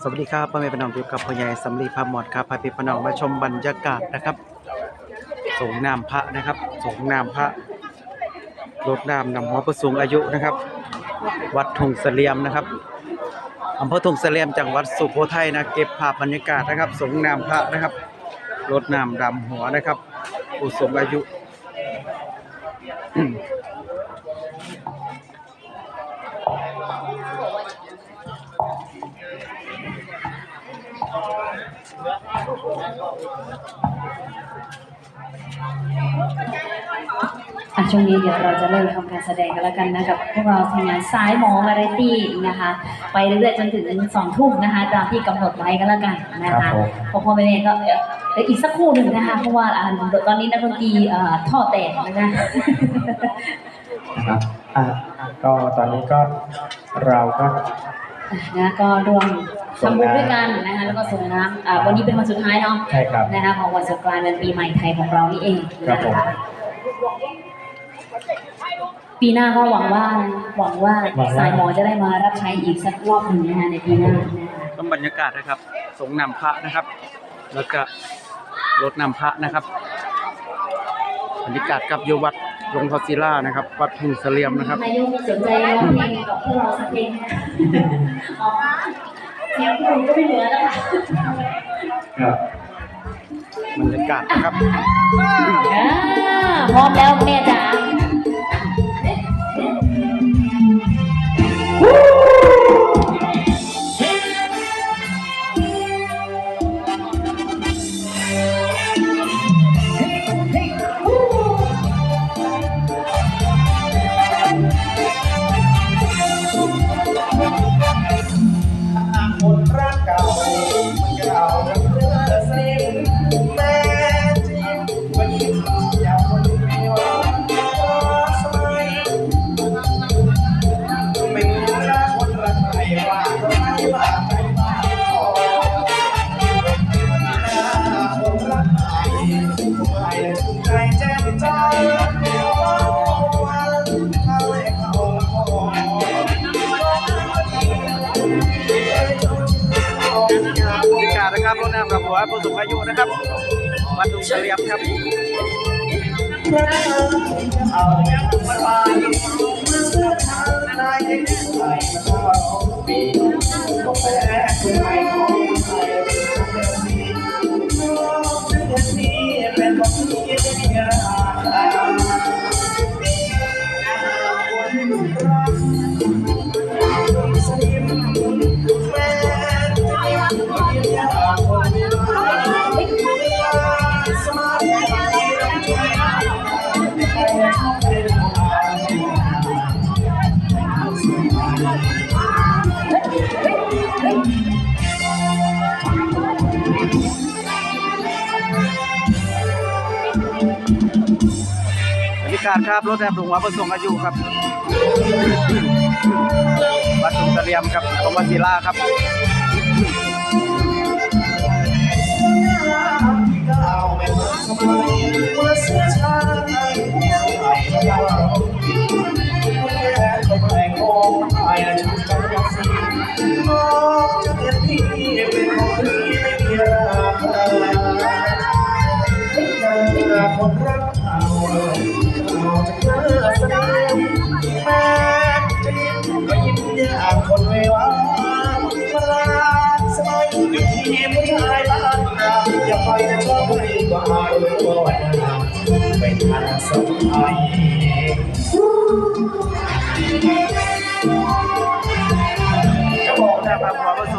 สวัสดีครับพ่อแม่พี่น้องอยู่กับพ่อใหญ่สำลีพาหมอดครับพาพี่พี่น้องมาชมบรรยากาศนะครับสงน้ำพระนะครับสงน้ำพระรดน้ำนำหัวประสูงอายุนะครับ วัดทงเสลียมนะครับอำเภอทงเสลียมจังหวัดสุโขทัยนะเก็บภาพบรรยากาศนะครับสงน้ำพระนะครับรดน้ำดำหัวนะครับ ผู้สูงอายุ อะช่วงนี้เดี๋ยวเราจะเริ่มทำการแสดงกันแล้วกันนะกับพวกเราทีมงานสายหมอมาเรตี้นะคะ ไปเรื่อยๆจนถึงสองทุ่มนะคะตามที่กำหนดไว้กันแล้วกันนะครัคะบผม พอพ่อแม่ก็เดี๋ยวเดี๋ยวอีกสักครู่หนึ่งนะคะเพราะว่าอ่าตอนนี้นักดนตรีเอ่อท่อแตกนะคะ นะครับอะก็ตอนนี้ก็เราก็ นะก็รวมทำบุญด้วยกันนะคะแล้วก็ส่งน้ำอ่าวันนี้เป็นวันสุดท้ายเนาะใช่ครับ นะคะของวันสงกรานต์วันปีใหม่ไทยของเรานี่เองครันะบผม คะ ปีหน้าก็หวังว่าหวังว่าหวังว่าสายหมอจะได้มารับใช้อีกสักรอบหนึ่งนะคะในปีหน้านะคะชมบรรยากาศนะครับ สงน้ำพระนะครับ แล้วก็รดน้ำพระนะครับบรรยากาศกับโยวัดหลวงพ่อศิลานะครับ วัดทุ่งเสลียมนะครับนายกสนใจร้องเพลงกับพวกเราสักเพลงไหมอ๋อเสียงคุณก็ไม่เหลือแล้วค่ะครับบรรยากาศนะครับอ่าพร้อมแล้วแม่จ๋า รดน้ำดำหัวผู้สูงอายุนะครับวัดทุ่งเสลียมครับบรร กาศครับ รถแอบหลวงวัดประสงค์อายุครับวัดสุนทรียมครับหลวงพ่อศิลาครับคน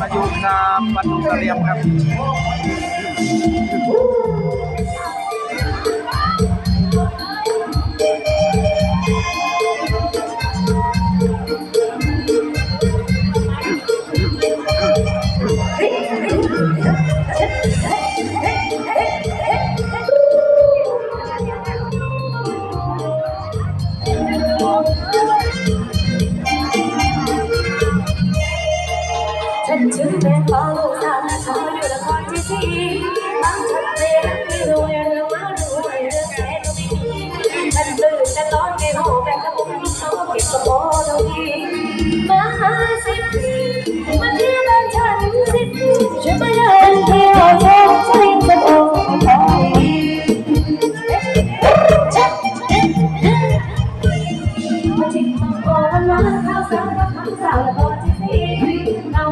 มาอยู่งอายุครับวัดทุ่งเสลียมครับ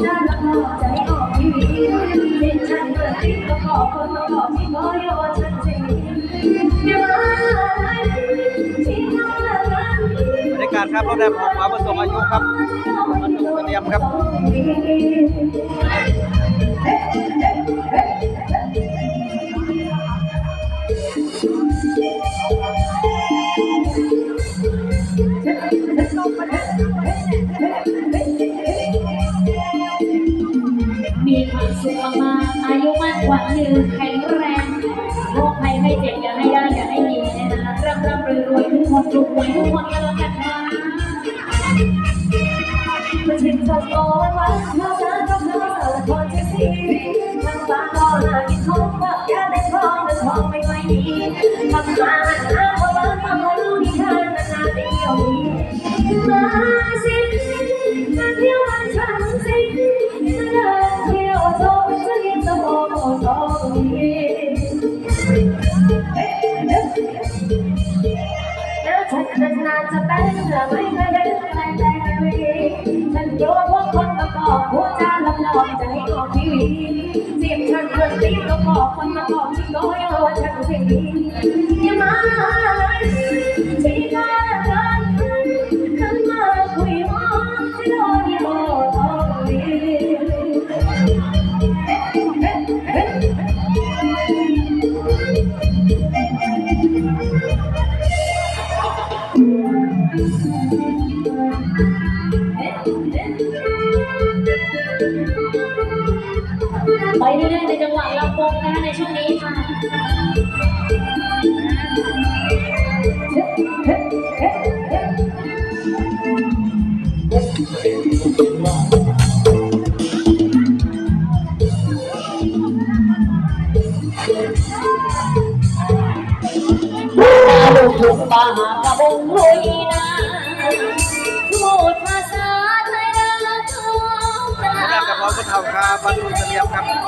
ใจออกทีวีเด็กฉันเกิดติดก็ขอคนมาบอที่ก็ยฉันสิอย่ามาที่ทำงานบรรยากาศครับรถแดงของหมาประสูงอายุครับมาดูเตรียมครับ มีความสุขมากๆอายุมั่นขวัญยืนแข็งแรงโรคภัยไม่เจ็บอย่าให้ได้อย่าให้มีนะคะร่ำร่ำรวยรวยทุกคนทุกคนทุกคนกันแล้วกันค่ะมันถึงทำโอ้วันเธอจะต้องเธอสารพัดจะสิทางบ้านก็น่ากินของว่าอยากได้ทองแต่ทองไม่ไหวดีทำมาหาเพราะว่าทำให้รู้นิทานนานๆเดียวมาสิ ไม่เคยได้ใครใจเลยฉันโยนพวกคนประกอบหัวใจลำลองใจออกทีวีเสียงฉันเกินตีก็บอบคนมาบอกที่ก็ยอฉันเสียงดีอย่ามาเลย ลูกทุ่งบ้าระบงลุยนาพูดภาษาไทยได้ทุกตาบรากับหมอผู้เฒ่าครับมาดูเสลียมครับ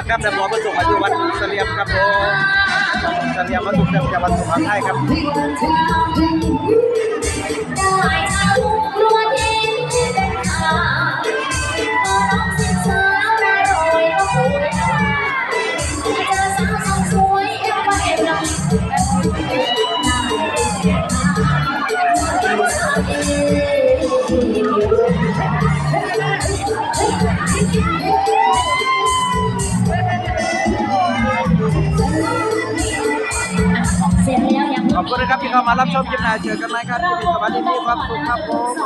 ากครับแต่หมอประสูงอายุวัดเสลียมครับผมเสลียมวัดสุขเสลียมจังหวัดสุโขทัยครับได้ครับเราเจอสาวสวยเอ็มว่าเอ็มน้อง ขอบคุณนะครับที่เข้ามารับชมคลิปหน้าเจอกันไหมครับที่นี่สวัสดีมีความสุขครับผม